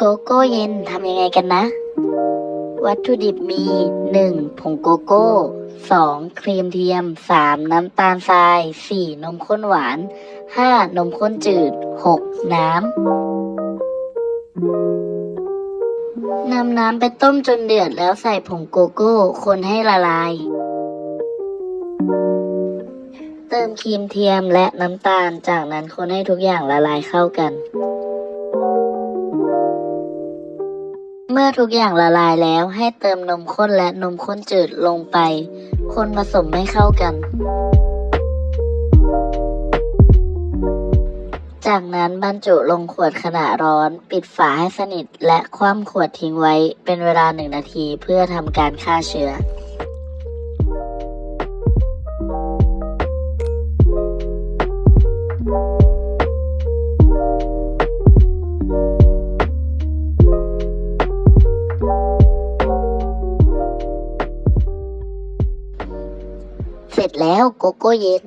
โกโก้เย็นทำยังไงกันนะ วัตถุดิบมี 1. ผงโกโก้ 2. ครีมเทียม 3. น้ำตาลทราย 4. นมข้นหวาน 5. นมข้นจืด 6. น้ำนำน้ำไปต้มจนเดือดแล้วใส่ผงโกโก้ คนให้ละลาย เติมครีมเทียมและน้ำตาล จากนั้นคนให้ทุกอย่างละลายเข้ากัน เมื่อทุกอย่างละลายแล้วให้เติมนมข้นและนมข้นจืดลงไป คนผสมให้เข้ากัน จากนั้นบรรจุลงขวดขณะร้อน ปิดฝาให้สนิทและคว่ำขวดทิ้งไว้เป็นเวลาหนึ่งนาทีเพื่อทำการฆ่าเชื้อ เสร็จแล้วโกโก้เย็น